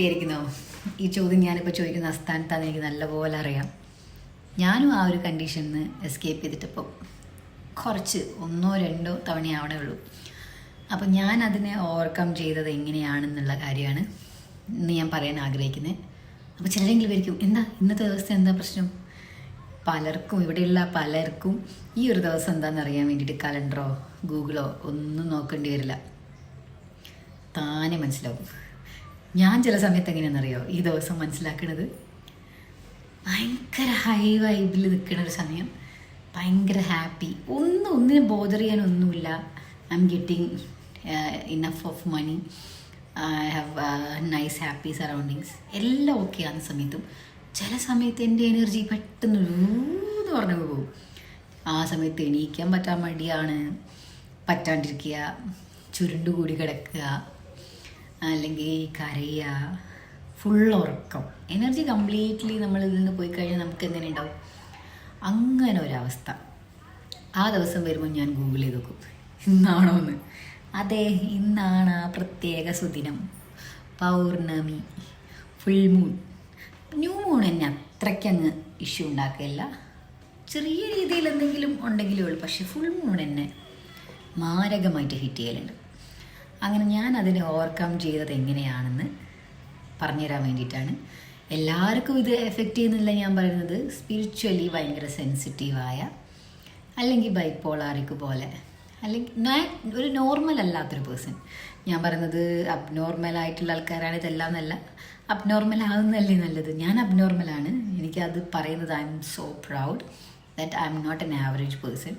Happy ആയിരിക്കുന്നോ ഈ ചോദ്യം ഞാനിപ്പോൾ ചോദിക്കുന്ന അസ്ഥാനത്താണ് എനിക്ക് നല്ലപോലെ അറിയാം. ഞാനും ആ ഒരു കണ്ടീഷനിൽ നിന്ന് എസ്കേപ്പ് ചെയ്തിട്ടിപ്പോൾ കുറച്ച് ഒന്നോ രണ്ടോ തവണയാവണേ ഉള്ളൂ. അപ്പോൾ ഞാൻ അതിനെ ഓവർകം ചെയ്തത് എങ്ങനെയാണെന്നുള്ള കാര്യമാണ് ഇന്ന് ഞാൻ പറയാൻ ആഗ്രഹിക്കുന്നത് അപ്പോൾ ചിലരെങ്കിലും വരിക്കും എന്താ? ഇന്നത്തെ ദിവസം എന്താ പ്രശ്നം? പലർക്കും ഇവിടെയുള്ള പലർക്കും ഈ ഒരു ദിവസം എന്താണെന്ന് അറിയാൻ വേണ്ടിയിട്ട് കലണ്ടറോ ഗൂഗിളോ ഒന്നും നോക്കേണ്ടി വരില്ല. താനെ മനസ്സിലാവും. ഞാൻ ചില സമയത്ത് എങ്ങനെയാണെന്നറിയോ? ഈ ദിവസം മനസ്സിലാക്കണത് ഭയങ്കര ഹൈ വൈബിൽ നിൽക്കുന്ന ഒരു സമയം. ഭയങ്കര ഹാപ്പി ഒന്നും ഒന്നിനും bother ചെയ്യാനൊന്നുമില്ല. I'm getting enough of money I have nice happy surroundings എല്ലാം ഓക്കെ ആകുന്ന സമയത്തും. ചില സമയത്ത് എന്റെ എനർജി പെട്ടെന്ന് എന്ന് പറഞ്ഞു പോകും. ആ സമയത്ത് എണീക്കാൻ പറ്റാൻ മടിയാണ്. പറ്റാണ്ടിരിക്കുക. ചുരുണ്ടുകൂടി കിടക്കുക. അല്ലെങ്കിൽ കരയുക ഫുൾ ഉറക്കം എനർജി കംപ്ലീറ്റ്ലി നമ്മൾ ഇതിൽ നിന്ന് പോയി കഴിഞ്ഞാൽ നമുക്ക് എങ്ങനെ ഉണ്ടാവും? അങ്ങനെ ഒരവസ്ഥ. ആ ദിവസം വരുമ്പോൾ ഞാൻ ഗൂഗിൾ ചെയ്ത് നോക്കും. ഇന്നാണോ എന്ന്. അതെ ഇന്നാണ് ആ പ്രത്യേക സുദിനം. പൗർണമി ഫുൾ മൂൺ ന്യൂ മൂൺ എന്നെ അത്രയ്ക്കങ്ങ് ഇഷ്യൂ ഉണ്ടാക്കില്ല ചെറിയ രീതിയിൽ എന്തെങ്കിലും ഉണ്ടെങ്കിലേ ഉള്ളൂ. പക്ഷേ ഫുൾ മൂൺ എന്നെ മാരകമായിട്ട് ഹിറ്റ് ചെയ്യലുണ്ട്. അങ്ങനെ ഞാൻ അതിനെ ഓവർകം ചെയ്തത് എങ്ങനെയാണെന്ന് പറഞ്ഞുതരാൻ വേണ്ടിയിട്ടാണ്. എല്ലാവർക്കും ഇത് എഫക്റ്റ് ചെയ്യുന്നില്ല ഞാൻ പറയുന്നത്. സ്പിരിച്വലി ഭയങ്കര സെൻസിറ്റീവായ അല്ലെങ്കിൽ ബൈപ്പോളാറിക്ക് പോലെ അല്ലെങ്കിൽ ഒരു നോർമൽ അല്ലാത്തൊരു പേഴ്സൺ ഞാൻ പറയുന്നത് അബ്നോർമൽ ആയിട്ടുള്ള ആൾക്കാരാണ് ഇതെല്ലാം എന്നല്ല. അബ്നോർമൽ ആകുന്നതല്ലേ നല്ലത്. ഞാൻ അബ്നോർമലാണ് എനിക്കത് പറയുന്നത് I'm so proud that I'm not an average person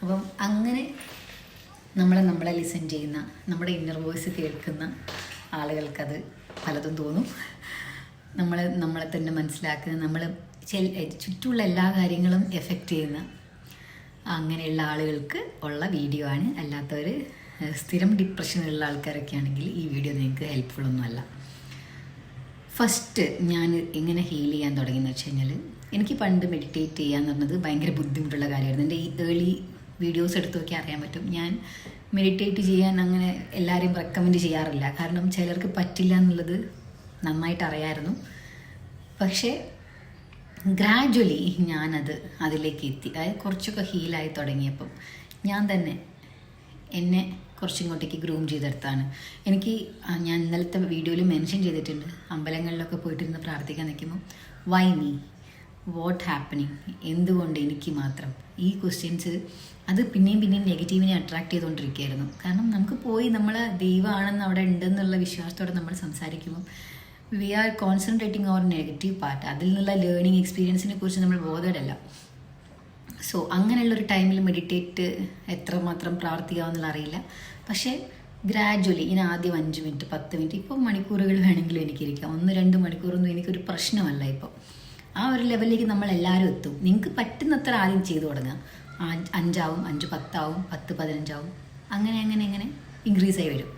അപ്പം അങ്ങനെ നമ്മളെ നമ്മളെ ലിസൺ ചെയ്യുന്ന നമ്മുടെ ഇന്നർ വോയിസ് കേൾക്കുന്ന ആളുകൾക്കത് പലതും തോന്നും. നമ്മൾ നമ്മളെ തന്നെ മനസ്സിലാക്കുന്ന നമ്മൾ ചുറ്റുമുള്ള എല്ലാ കാര്യങ്ങളും എഫക്റ്റ് ചെയ്യുന്ന അങ്ങനെയുള്ള ആളുകൾക്ക് ഉള്ള വീഡിയോ ആണ്. അല്ലാത്തവർ സ്ഥിരം ഡിപ്രഷനുള്ള ആൾക്കാരൊക്കെ ആണെങ്കിൽ ഈ വീഡിയോ നിങ്ങൾക്ക് ഹെൽപ്ഫുൾ ഒന്നുമല്ല ഫസ്റ്റ് ഞാൻ എങ്ങനെ ഹീൽ ചെയ്യാൻ തുടങ്ങിയെന്ന് വെച്ച് കഴിഞ്ഞാൽ എനിക്ക് പണ്ട് മെഡിറ്റേറ്റ് ചെയ്യാന്ന് പറഞ്ഞത് ഭയങ്കര ബുദ്ധിമുട്ടുള്ള കാര്യമായിരുന്നു. എന്റെ ഈ ഏർലി വീഡിയോസ് എടുത്ത് നോക്കി അറിയാൻ പറ്റും. ഞാൻ മെഡിറ്റേറ്റ് ചെയ്യാൻ അങ്ങനെ എല്ലാവരെയും റെക്കമെൻഡ് ചെയ്യാറില്ല. കാരണം ചിലർക്ക് പറ്റില്ല എന്നുള്ളത് നന്നായിട്ട് അറിയായിരുന്നു. പക്ഷേ ഗ്രാജ്വലി ഞാനത് അതിലേക്ക് എത്തി. അതായത് കുറച്ചൊക്കെ ഹീലായി തുടങ്ങിയപ്പം ഞാൻ തന്നെ എന്നെ കുറച്ചിങ്ങോട്ടേക്ക് ഗ്രൂം ചെയ്തെടുത്താണ്. എനിക്ക് ഞാൻ ഇന്നലത്തെ വീഡിയോയിൽ മെൻഷൻ ചെയ്തിട്ടുണ്ട്. അമ്പലങ്ങളിലൊക്കെ പോയിട്ടിരുന്ന് പ്രാർത്ഥിക്കാൻ നിൽക്കുമ്പോൾ വൈ വാട്ട് ഹാപ്പനിങ് എന്തുകൊണ്ട് എനിക്ക് മാത്രം? ഈ ക്വസ്റ്റ്യൻസ് അത് പിന്നെയും പിന്നെയും നെഗറ്റീവിനെ അട്രാക്ട് ചെയ്തുകൊണ്ടിരിക്കുകയായിരുന്നു. കാരണം നമുക്ക് പോയി നമ്മൾ ദൈവമാണെന്ന് അവിടെ ഉണ്ടെന്നുള്ള വിശ്വാസത്തോടെ നമ്മൾ സംസാരിക്കുമ്പോൾ we are concentrating our negative part അതിൽ നിന്നുള്ള ലേണിംഗ് എക്സ്പീരിയൻസിനെ കുറിച്ച് നമ്മൾ ബോധമല്ല സോ അങ്ങനെയുള്ളൊരു ടൈമിൽ മെഡിറ്റേറ്റ് എത്രമാത്രം പ്രാവർത്തികമാണെന്നുള്ള അറിയില്ല. പക്ഷേ ഗ്രാജ്വലി ഇനി ആദ്യം അഞ്ച് മിനിറ്റ് പത്ത് മിനിറ്റ് ഇപ്പം മണിക്കൂറുകൾ വേണമെങ്കിലും എനിക്കിരിക്കാം. ഒന്ന് രണ്ട് മണിക്കൂറൊന്നും എനിക്കൊരു പ്രശ്നമല്ല ഇപ്പോൾ ആ ഒരു ലെവലിലേക്ക് നമ്മൾ എല്ലാവരും എത്തും. നിങ്ങൾക്ക് പറ്റുന്നത്ര ആദ്യം ചെയ്തു തുടങ്ങുക. അഞ്ചാവും അഞ്ച് പത്താവും പത്ത് പതിനഞ്ചാവും. അങ്ങനെ അങ്ങനെ അങ്ങനെ ഇൻക്രീസ് ആയി വരും.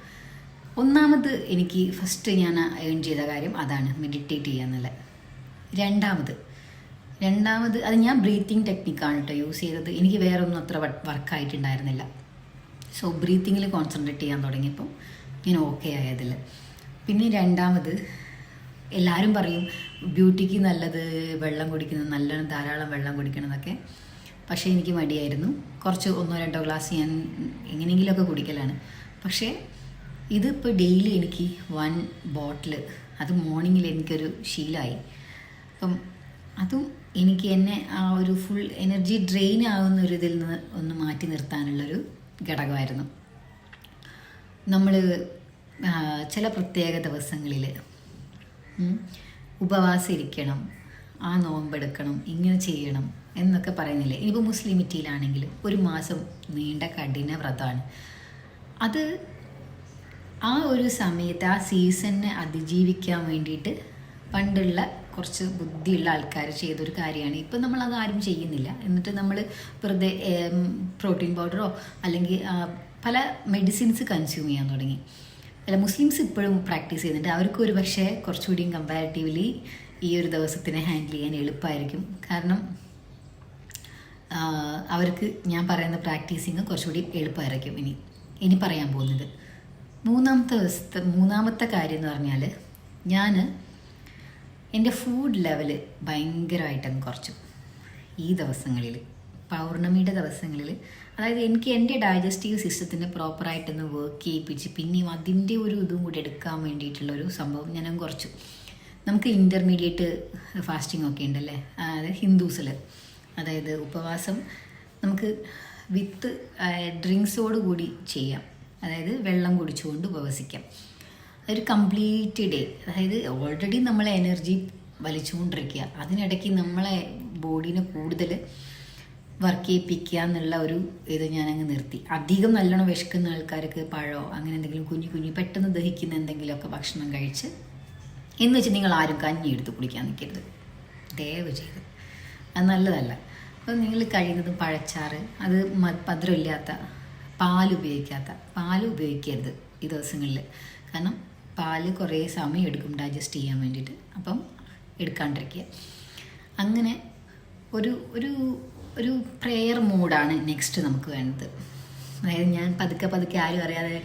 ഒന്നാമത് എനിക്ക് ഫസ്റ്റ് ഞാൻ ഏൺ ചെയ്ത കാര്യം അതാണ് മെഡിറ്റേറ്റ് ചെയ്യുക എന്നുള്ളത്. രണ്ടാമത് രണ്ടാമത് അത് ഞാൻ ബ്രീത്തിങ് ടെക്നിക്കാണ് കേട്ടോ യൂസ് ചെയ്തത്. എനിക്ക് വേറെ ഒന്നും അത്ര വർക്കായിട്ടുണ്ടായിരുന്നില്ല സോ ബ്രീത്തിങ്ങിൽ കോൺസെൻട്രേറ്റ് ചെയ്യാൻ തുടങ്ങിയപ്പോൾ ഞാൻ ഓക്കെ ആയതിൽ പിന്നെ രണ്ടാമത് എല്ലാവരും പറയും ബ്യൂട്ടിക്ക് നല്ലത് വെള്ളം കുടിക്കുന്നത് നല്ലോണം ധാരാളം വെള്ളം കുടിക്കണം എന്നൊക്കെ. പക്ഷേ എനിക്ക് മടിയായിരുന്നു. കുറച്ച് ഒന്നോ രണ്ടോ ഗ്ലാസ് ഞാൻ എങ്ങനെയെങ്കിലുമൊക്കെ കുടിക്കലാണ്. പക്ഷേ ഇതിപ്പോൾ ഡെയിലി എനിക്ക് വൺ ബോട്ടിൽ അത് മോർണിംഗിൽ എനിക്കൊരു ശീലമായി അപ്പം അതും എനിക്ക് എന്നെ ആ ഒരു ഫുൾ എനർജി ഡ്രെയിൻ ആവുന്ന ഒരു ഇതിൽ നിന്ന് ഒന്ന് മാറ്റി നിർത്താനുള്ളൊരു ഘടകമായിരുന്നു. നമ്മൾ ചില പ്രത്യേക ദിവസങ്ങളിൽ ഉപവാസം ഇരിക്കണം ആ നോമ്പെടുക്കണം ഇങ്ങനെ ചെയ്യണം എന്നൊക്കെ പറയുന്നില്ലേ? ഇനിയിപ്പോൾ മുസ്ലിമിറ്റിയിലാണെങ്കിൽ ഒരു മാസം നീണ്ട കഠിന വ്രതമാണ് അത് ആ ഒരു സമയത്ത് ആ സീസണിനെ അതിജീവിക്കാൻ വേണ്ടിയിട്ട് പണ്ടുള്ള കുറച്ച് ബുദ്ധിയുള്ള ആൾക്കാർ ചെയ്തൊരു കാര്യമാണ്. ഇപ്പം നമ്മൾ അത് ആരും ചെയ്യുന്നില്ല. എന്നിട്ട് നമ്മൾ വെറുതെ പ്രോട്ടീൻ പൗഡറോ അല്ലെങ്കിൽ പല മെഡിസിൻസ് കൺസ്യൂം ചെയ്യാൻ തുടങ്ങി. അല്ല മുസ്ലിംസ് ഇപ്പോഴും പ്രാക്ടീസ് ചെയ്യുന്നുണ്ട്. അവർക്ക് ഒരു പക്ഷേ കുറച്ചുകൂടിയും കമ്പാരിറ്റീവ്ലി ഈ ഒരു ദിവസത്തിനെ ഹാൻഡിൽ ചെയ്യാൻ എളുപ്പമായിരിക്കും കാരണം അവർക്ക് ഞാൻ പറയുന്ന പ്രാക്ടീസിങ് കുറച്ചുകൂടി എളുപ്പമായിരിക്കും ഇനി. ഇനി പറയാൻ പോകുന്നത്. മൂന്നാമത്തെ ദിവസത്തെ മൂന്നാമത്തെ കാര്യം എന്ന് പറഞ്ഞാൽ ഞാൻ എന്റെ ഫുഡ് ലെവൽ ഭയങ്കരമായിട്ടങ്ങ് കുറച്ചു. ഈ ദിവസങ്ങളിൽ പൗർണമിയുടെ ദിവസങ്ങളിൽ അതായത് എനിക്ക് എന്റെ ഡൈജസ്റ്റീവ് സിസ്റ്റത്തിനെ പ്രോപ്പറായിട്ടൊന്ന് വർക്ക് ചെയ്യിപ്പിച്ച് പിന്നെയും അതിന്റെ ഒരു ഇതും കൂടി എടുക്കാൻ വേണ്ടിയിട്ടുള്ളൊരു സംഭവം ഞാൻ കുറച്ചു. നമുക്ക് ഇന്റർമീഡിയറ്റ് ഫാസ്റ്റിംഗ് ഒക്കെ ഉണ്ടല്ലേ? അതായത് ഹിന്ദൂസിൽ. അതായത് ഉപവാസം നമുക്ക് വിത്ത് ഡ്രിങ്ക്സോട് കൂടി ചെയ്യാം. അതായത് വെള്ളം കുടിച്ചുകൊണ്ട് ഉപവസിക്കാം. ഒരു കംപ്ലീറ്റ് ഡേ അതായത് ഓൾറെഡി നമ്മളെ എനർജി വലിച്ചുകൊണ്ടിരിക്കുക. അതിനിടയ്ക്ക് നമ്മളെ ബോഡീനെ കൂടുതൽ വർക്ക് ചെയ്യിപ്പിക്കുക എന്നുള്ള ഒരു ഇത് ഞാനങ്ങ് നിർത്തി. അധികം നല്ലോണം വിശക്കുന്ന ആൾക്കാർക്ക് പഴമോ അങ്ങനെ എന്തെങ്കിലും കുഞ്ഞു കുഞ്ഞു പെട്ടെന്ന് ദഹിക്കുന്ന എന്തെങ്കിലുമൊക്കെ ഭക്ഷണം കഴിച്ച് എന്ന് വെച്ച് നിങ്ങൾ ആരും കഞ്ഞി എടുത്ത് കുടിക്കാൻ നിൽക്കരുത്. ദയവ് ചെയ്ത്. അത് നല്ലതല്ല. അപ്പം നിങ്ങൾ കഴിയുന്നത് പഴച്ചാറ് അത് മധുരമില്ലാത്ത പാൽ ഉപയോഗിക്കാത്ത പാൽ ഉപയോഗിക്കരുത് ഈ ദിവസങ്ങളിൽ. കാരണം പാൽ കുറേ സമയം എടുക്കും ഡൈജസ്റ്റ് ചെയ്യാൻ വേണ്ടിയിട്ട്. അപ്പം എടുക്കാണ്ടിരിക്കുക. അങ്ങനെ ഒരു ഒരു ഒരു പ്രെയർ മൂഡാണ് നെക്സ്റ്റ് നമുക്ക് വേണ്ടത്. അതായത് ഞാൻ പതുക്കെ പതുക്കെ ആരും അറിയാതെ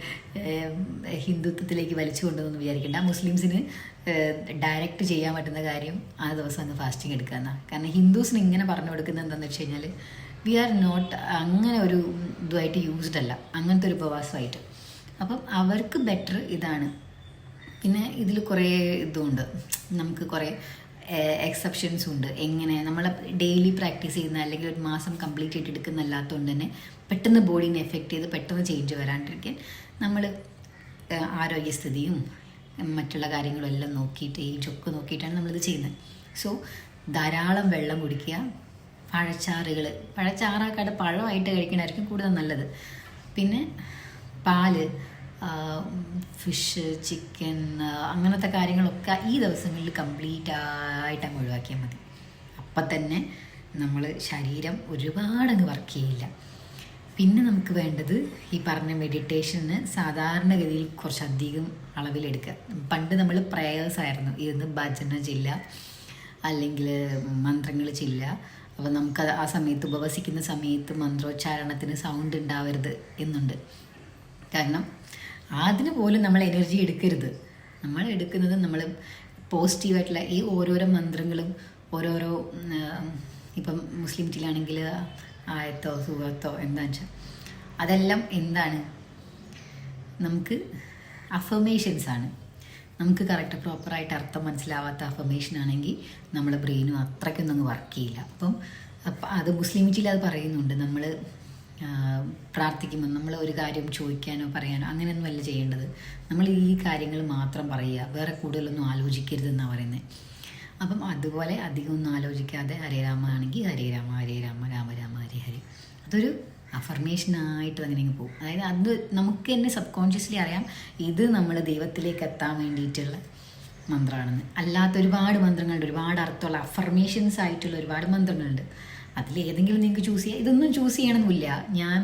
ഹിന്ദുത്വത്തിലേക്ക് വലിച്ചു കൊണ്ടുവന്ന് വിചാരിക്കേണ്ട. മുസ്ലിംസിന് ഡയറക്റ്റ് ചെയ്യാൻ പറ്റുന്ന കാര്യം ആ ദിവസം അങ്ങ് ഫാസ്റ്റിംഗ് എടുക്കുക എന്നാണ് കാരണം ഹിന്ദുസിന് ഇങ്ങനെ പറഞ്ഞു കൊടുക്കുന്നത് എന്താണെന്ന് വെച്ച് കഴിഞ്ഞാൽ വി ആർ നോട്ട് അങ്ങനെ ഒരു ഇതുമായിട്ട് യൂസ്ഡ് അല്ല. അങ്ങനത്തെ ഒരു ഉപവാസമായിട്ട്. അപ്പം അവർക്ക് ബെറ്റർ ഇതാണ്. പിന്നെ ഇതിൽ കുറേ ഇതുണ്ട്. നമുക്ക് കുറേ എക്സെപ്ഷൻസ് ഉണ്ട്. എങ്ങനെ? നമ്മൾ ഡെയിലി പ്രാക്ടീസ് ചെയ്യുന്ന അല്ലെങ്കിൽ ഒരു മാസം കംപ്ലീറ്റ് ആയിട്ട് എടുക്കുന്നല്ലാത്തതുകൊണ്ട് തന്നെ പെട്ടെന്ന് ബോഡീനെ എഫക്റ്റ് ചെയ്ത് പെട്ടെന്ന് ചേഞ്ച് വരാണ്ടിരിക്കാൻ നമ്മൾ ആരോഗ്യസ്ഥിതിയും മറ്റുള്ള കാര്യങ്ങളും എല്ലാം നോക്കിയിട്ട് ഈ ചൊക്ക് നോക്കിയിട്ടാണ് നമ്മളിത് ചെയ്യുന്നത്. സോ ധാരാളം വെള്ളം കുടിക്കുക പഴച്ചാറുകൾ പഴച്ചാറാക്കാട്ട് പഴമായിട്ട് കഴിക്കണമായിരിക്കും കൂടുതൽ നല്ലത്. പിന്നെ പാൽ. ഫിഷ് ചിക്കൻ അങ്ങനത്തെ കാര്യങ്ങളൊക്കെ ഈ ദിവസങ്ങളിൽ കംപ്ലീറ്റ് ആയിട്ട് അങ്ങ് ഒഴിവാക്കിയാൽ മതി. അപ്പം തന്നെ നമ്മൾ ശരീരം ഒരുപാടങ്ങ് വർക്ക് ചെയ്യില്ല. പിന്നെ നമുക്ക് വേണ്ടത് ഈ പറഞ്ഞ മെഡിറ്റേഷന് സാധാരണഗതിയിൽ കുറച്ചധികം അളവിലെടുക്കുക. പണ്ട് നമ്മൾ പ്രേയേഴ്സ് ആയിരുന്നു. ഇരുന്ന് ഭജന ചില്ല അല്ലെങ്കിൽ മന്ത്രങ്ങൾ ചില്ല. അപ്പോൾ നമുക്ക് ആ സമയത്ത് ഉപവസിക്കുന്ന സമയത്ത് മന്ത്രോച്ചാരണത്തിന് സൗണ്ട് ഉണ്ടാവരുത് എന്നുണ്ട്. കാരണം അതിന് പോലും നമ്മൾ എനർജി എടുക്കരുത്. നമ്മൾ എടുക്കുന്നത് നമ്മൾ പോസിറ്റീവായിട്ടുള്ള ഈ ഓരോരോ മന്ത്രങ്ങളും ഓരോരോ ഇപ്പം മുസ്ലിം ജില്ലാണെങ്കിൽ ആയത്തോ സുഖത്തോ എന്താണെന്ന് വെച്ചാൽ അതെല്ലാം എന്താണ്? നമുക്ക് അഫർമേഷൻസ് ആണ്. നമുക്ക് കറക്റ്റ് പ്രോപ്പറായിട്ട് അർത്ഥം മനസ്സിലാവാത്ത അഫർമേഷൻ ആണെങ്കിൽ നമ്മുടെ ബ്രെയിനും അത്രയ്ക്കൊന്നും അങ്ങ് വർക്ക് ചെയ്യില്ല. അപ്പം അത് മുസ്ലിമിച്ചിൽ അത് പറയുന്നുണ്ട്. നമ്മൾ പ്രാർത്ഥിക്കുമ്പോൾ നമ്മൾ ഒരു കാര്യം ചോദിക്കാനോ പറയാനോ അങ്ങനെയൊന്നും അല്ല ചെയ്യേണ്ടത്. നമ്മൾ ഈ കാര്യങ്ങൾ മാത്രം പറയുക. വേറെ കൂടുതലൊന്നും ആലോചിക്കരുതെന്നാണ് പറയുന്നത്. അപ്പം അതുപോലെ അധികം ഒന്നും ആലോചിക്കാതെ ഹരേ രാമ ആണെങ്കിൽ ഹരേ രാമ ഹരേ രാമ രാമ രാമ അതൊരു അഫർമേഷനായിട്ട് അങ്ങനെ അങ്ങ് പോകും. അതായത് അത് നമുക്ക് തന്നെ സബ് കോൺഷ്യസ്ലി അറിയാം ഇത് നമ്മൾ ദൈവത്തിലേക്ക് എത്താൻ വേണ്ടിയിട്ടുള്ള മന്ത്രമാണെന്ന്. അല്ലാത്ത ഒരുപാട് മന്ത്രങ്ങളുണ്ട്. ഒരുപാട് അർത്ഥമുള്ള അഫർമേഷൻസ് ആയിട്ടുള്ള ഒരുപാട് മന്ത്രങ്ങളുണ്ട്. അതിൽ ഏതെങ്കിലും നിങ്ങൾക്ക് ചൂസ് ചെയ്യാം. ഇതൊന്നും ചൂസ് ചെയ്യണമെന്നില്ല ഞാൻ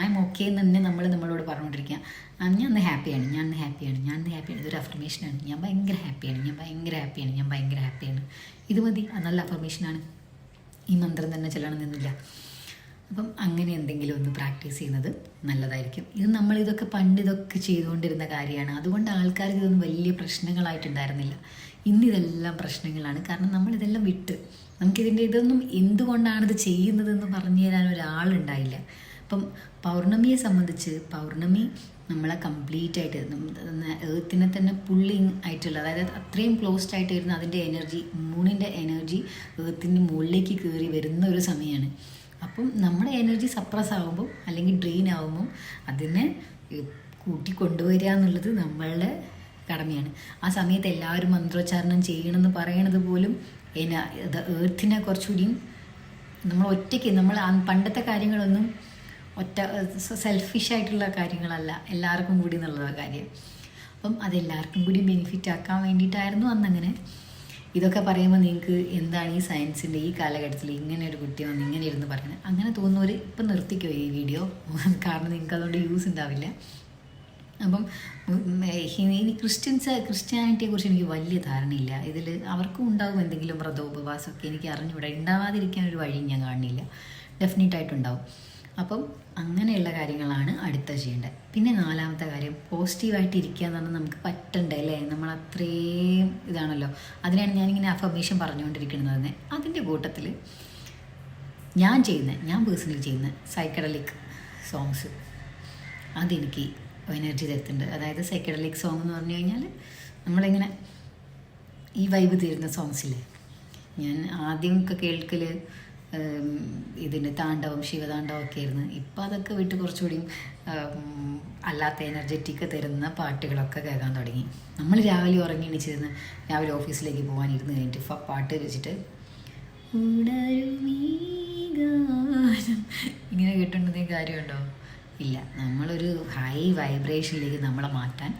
ഐ എം ഓക്കെ എന്ന് തന്നെ നമ്മൾ നമ്മളോട് പറഞ്ഞുകൊണ്ടിരിക്കുക. ഞാൻ അന്ന് ഹാപ്പിയാണ് ഞാൻ അന്ന് ഹാപ്പിയാണ് ഞാൻ അന്ന് ഹാപ്പിയാണ് ഇതൊരു അഫർമേഷനാണ് ഞാൻ ഭയങ്കര ഹാപ്പിയാണ് ഞാൻ ഭയങ്കര ഹാപ്പിയാണ് ഞാൻ ഭയങ്കര ഹാപ്പിയാണ് ഇത് മതി. നല്ല അഫർമേഷനാണ് ഈ മന്ത്രം തന്നെ ചെല്ലണമെന്നൊന്നുമില്ല അപ്പം അങ്ങനെ എന്തെങ്കിലും ഒന്ന് പ്രാക്ടീസ് ചെയ്യുന്നത് നല്ലതായിരിക്കും. ഇത് നമ്മൾ ഇതൊക്കെ പണ്ട് ഇതൊക്കെ ചെയ്തുകൊണ്ടിരുന്ന കാര്യമാണ്. അതുകൊണ്ട് ആൾക്കാർക്ക് ഇതൊന്നും വലിയ പ്രശ്നങ്ങളായിട്ടുണ്ടായിരുന്നില്ല. ഇന്ന് ഇതെല്ലാം പ്രശ്നങ്ങളാണ്. കാരണം നമ്മൾ ഇതെല്ലാം വിട്ട്. നമുക്കിതിന്റെ ഇതൊന്നും എന്തുകൊണ്ടാണിത് ചെയ്യുന്നതെന്ന് പറഞ്ഞു തരാൻ ഒരാളുണ്ടായില്ല. അപ്പം പൗർണമിയെ സംബന്ധിച്ച് പൗർണമി നമ്മളെ കംപ്ലീറ്റ് ആയിട്ട് ഏത്തിനെ തന്നെ പുള്ളിങ് ആയിട്ടുള്ള അതായത് അത്രയും ക്ലോസ്ഡ് ആയിട്ട് വരുന്ന അതിന്റെ എനർജി മൂണിന്റെ എനർജി ഏത്തിന്റെ മുകളിലേക്ക് കയറി വരുന്ന ഒരു സമയമാണ് അപ്പം നമ്മുടെ എനർജി സപ്രസ് ആകുമ്പോൾ അല്ലെങ്കിൽ ഡ്രെയിൻ ആകുമ്പോൾ അതിനെ കൂട്ടി കൊണ്ടുവരിക എന്നുള്ളത് നമ്മളുടെ കടമയാണ്. ആ സമയത്ത് എല്ലാവരും മന്ത്രോച്ചാരണം ചെയ്യണമെന്ന് പറയണത് പോലും എന ഏർത്തിനെ കുറച്ചുകൂടിയും നമ്മൾ ഒറ്റയ്ക്ക് നമ്മൾ പണ്ടത്തെ കാര്യങ്ങളൊന്നും ഒറ്റ സെൽഫിഷ് ആയിട്ടുള്ള കാര്യങ്ങളല്ല എല്ലാവർക്കും കൂടി എന്നുള്ള കാര്യം. അപ്പം അതെല്ലാവർക്കും കൂടി ബെനിഫിറ്റ് ആക്കാൻ വേണ്ടിയിട്ടായിരുന്നു അന്നങ്ങനെ. ഇതൊക്കെ പറയുമ്പോൾ നിങ്ങൾക്ക് എന്താണ് ഈ സയൻസിന്റെ ഈ കാലഘട്ടത്തിൽ ഇങ്ങനെ ഒരു കുട്ടി വന്ന് ഇങ്ങനെ ഇരുന്ന് പറയുന്നത്? അങ്ങനെ തോന്നുന്നവർ ഇപ്പം നിർത്തിക്കോ ഈ വീഡിയോ? കാരണം നിങ്ങൾക്ക് അതുകൊണ്ട് യൂസ് ഉണ്ടാവില്ല. അപ്പം ഇനി ക്രിസ്ത്യൻസ് ക്രിസ്ത്യാനിറ്റിയെ കുറിച്ച് എനിക്ക് വലിയ ധാരണയില്ല. ഇതിൽ അവർക്കും ഉണ്ടാവും എന്തെങ്കിലും വ്രതോപവാസമൊക്കെ എനിക്ക് അറിഞ്ഞുകൂടാ. ഉണ്ടാവാതിരിക്കാൻ ഒരു വഴി ഞാൻ കാണുന്നില്ല. ഡെഫിനറ്റ് ആയിട്ടുണ്ടാവും. അപ്പം അങ്ങനെയുള്ള കാര്യങ്ങളാണ് അടുത്ത ചെയ്യേണ്ടത്. പിന്നെ നാലാമത്തെ കാര്യം പോസിറ്റീവായിട്ട് ഇരിക്കുക എന്ന് പറഞ്ഞാൽ നമുക്ക് പറ്റണ്ടേ അല്ലേ? നമ്മൾ അത്രയും ഇതാണല്ലോ. അതിനാണ് ഞാനിങ്ങനെ അഫർമേഷൻ പറഞ്ഞുകൊണ്ടിരിക്കുന്നത്. തന്നെ അതിന്റെ കൂട്ടത്തിൽ ഞാൻ ചെയ്യുന്ന ഞാൻ പേഴ്സണലി ചെയ്യുന്ന സൈക്കഡലിക് സോങ്സ് അതെനിക്ക് എനർജി തരുന്നുണ്ട്. അതായത് സൈക്കഡലിക് സോങ് എന്ന് പറഞ്ഞു കഴിഞ്ഞാൽ നമ്മളിങ്ങനെ ഈ വൈബ് തരുന്ന സോങ്സില്ലേ ഞാൻ ആദ്യമൊക്കെ കേൾക്കൽ ഇതിന്റെ താണ്ഡവം ശിവതാണ്ഡവം ഒക്കെ ആയിരുന്നു. ഇപ്പം അതൊക്കെ വിട്ട് കുറച്ചുകൂടി അല്ലാത്ത എനർജറ്റിക്ക് തരുന്ന പാട്ടുകളൊക്കെ കേൾക്കാൻ തുടങ്ങി. നമ്മൾ രാവിലെ ഉറങ്ങി എണീച്ചിരുന്ന് രാവിലെ ഓഫീസിലേക്ക് പോകാൻ ഇരുന്ന് കഴിഞ്ഞിട്ട് പാട്ട് വെച്ചിട്ട് ഇങ്ങനെ കേട്ടുണ്ടെങ്കിൽ കാര്യമുണ്ടോ? ഇല്ല. നമ്മളൊരു ഹൈ വൈബ്രേഷനിലേക്ക് നമ്മളെ മാറ്റാൻ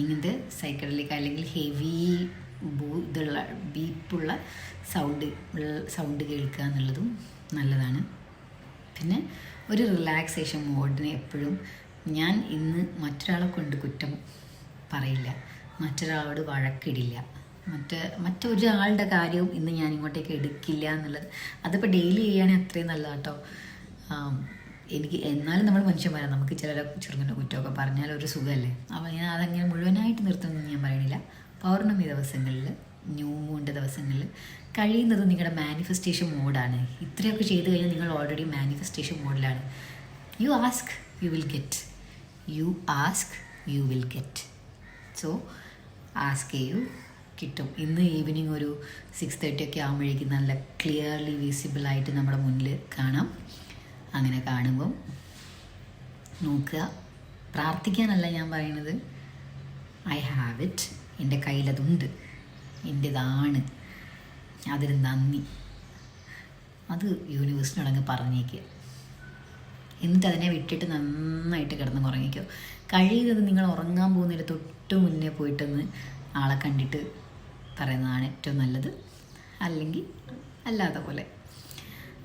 ഇങ്ങനത്തെ സൈക്കിളിലേക്ക് അല്ലെങ്കിൽ ഹെവി ഇതുള്ള ബീപ്പുള്ള സൗണ്ട് സൗണ്ട് കേൾക്കുക എന്നുള്ളതും നല്ലതാണ്. പിന്നെ ഒരു റിലാക്സേഷൻ മോഡിന് എപ്പോഴും ഞാൻ ഇന്ന് മറ്റൊരാളെ കൊണ്ട് കുറ്റം പറയില്ല. മറ്റൊരാളോട് വഴക്കിടില്ല. മറ്റ് മറ്റൊരാളുടെ കാര്യവും ഇന്ന് ഞാൻ ഇങ്ങോട്ടേക്ക് എടുക്കില്ല എന്നുള്ളത് അതിപ്പോൾ ഡെയിലി ചെയ്യുകയാണെങ്കിൽ അത്രയും നല്ലതാട്ടോ കേട്ടോ എനിക്ക് എന്നാലും നമ്മൾ മനുഷ്യന്മാരാണ് നമുക്ക് ചിലരെ ചെറുങ്ങനെ കുറ്റമൊക്കെ പറഞ്ഞാൽ ഒരു സുഖമല്ലേ? അപ്പോൾ ഞാൻ അതങ്ങനെ മുഴുവനായിട്ട് നിർത്തുമെന്ന് ഞാൻ പറയണില്ല. പൗർണമി ദിവസങ്ങളിൽ ന്യൂ മൂണിന്റെ ദിവസങ്ങളിൽ കഴിയുന്നത് നിങ്ങളുടെ മാനിഫെസ്റ്റേഷൻ മോഡാണ് ഇത്രയൊക്കെ ചെയ്ത് കഴിഞ്ഞാൽ നിങ്ങൾ already manifestation മോഡിലാണ് you ask you will get you ask you will get so ask ചെയ്യൂ കിട്ടും. ഇന്ന് ഈവനിങ് ഒരു സിക്സ് തേർട്ടി ഒക്കെ ആകുമ്പോഴേക്കും നല്ല ക്ലിയർലി വിസിബിളായിട്ട് നമ്മുടെ മുന്നിൽ കാണാം. അങ്ങനെ കാണുമ്പം നോക്കുക. പ്രാർത്ഥിക്കാനല്ല ഞാൻ പറയുന്നത്. ഐ ഹാവ് ഇറ്റ് എന്റെ കയ്യിലതുണ്ട്. എന്റെതാണ്. അതിന് നന്ദി. അത് യൂണിവേഴ്സിനോടങ്ങ് പറഞ്ഞേക്കുക എന്നിട്ട് അതിനെ വിട്ടിട്ട് നന്നായിട്ട് കിടന്ന് ഉറങ്ങിക്കോ. കഴിയുന്നത് നിങ്ങൾ ഉറങ്ങാൻ പോകുന്നതിന് തൊട്ട് മുന്നേ പോയിട്ടൊന്ന് ആളെ കണ്ടിട്ട് പറയുന്നതാണ് ഏറ്റവും നല്ലത്. അല്ലെങ്കിൽ അല്ലാതെ പോലെ.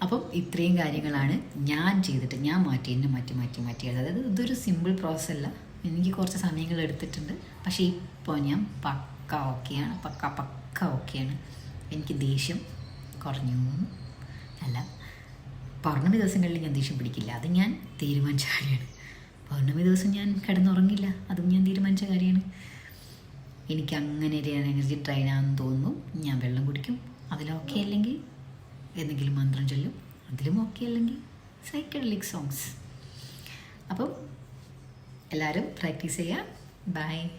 അപ്പം ഇത്രയും കാര്യങ്ങളാണ് ഞാൻ ചെയ്തിട്ട് ഞാൻ മാറ്റി എന്നെ മാറ്റി മാറ്റി മാറ്റി. അതായത് ഇതൊരു സിമ്പിൾ പ്രോസസ്സല്ല എനിക്ക് കുറച്ച് സമയങ്ങൾ എടുത്തിട്ടുണ്ട്. പക്ഷേ ഇപ്പോൾ ഞാൻ പക്ക ഓക്കെയാണ് പക്ക പക്ക ഓക്കെയാണ്. എനിക്ക് ദേഷ്യം കുറഞ്ഞു. അല്ല പൗർണമി ദിവസങ്ങളിൽ ഞാൻ ദേഷ്യം പിടിക്കില്ല. അത് ഞാൻ തീരുമാനിച്ച കാര്യമാണ്. പൗർണമി ദിവസം ഞാൻ കിടന്നുറങ്ങില്ല. അതും ഞാൻ തീരുമാനിച്ച കാര്യമാണ്. എനിക്ക് അങ്ങനെ ഒരു എനർജി ട്രെയിൻ ആണെന്ന് തോന്നുന്നു. ഞാൻ വെള്ളം കുടിക്കും. അതിലൊക്കെ അല്ലെങ്കിൽ എന്തെങ്കിലും മന്ത്രം ചൊല്ലും. അതിലും ഓക്കെ അല്ലെങ്കിൽ സൈക്കഡലിക് സോങ്സ് അപ്പം എല്ലാവരും പ്രാക്ടീസ് ചെയ്യാം. ബൈ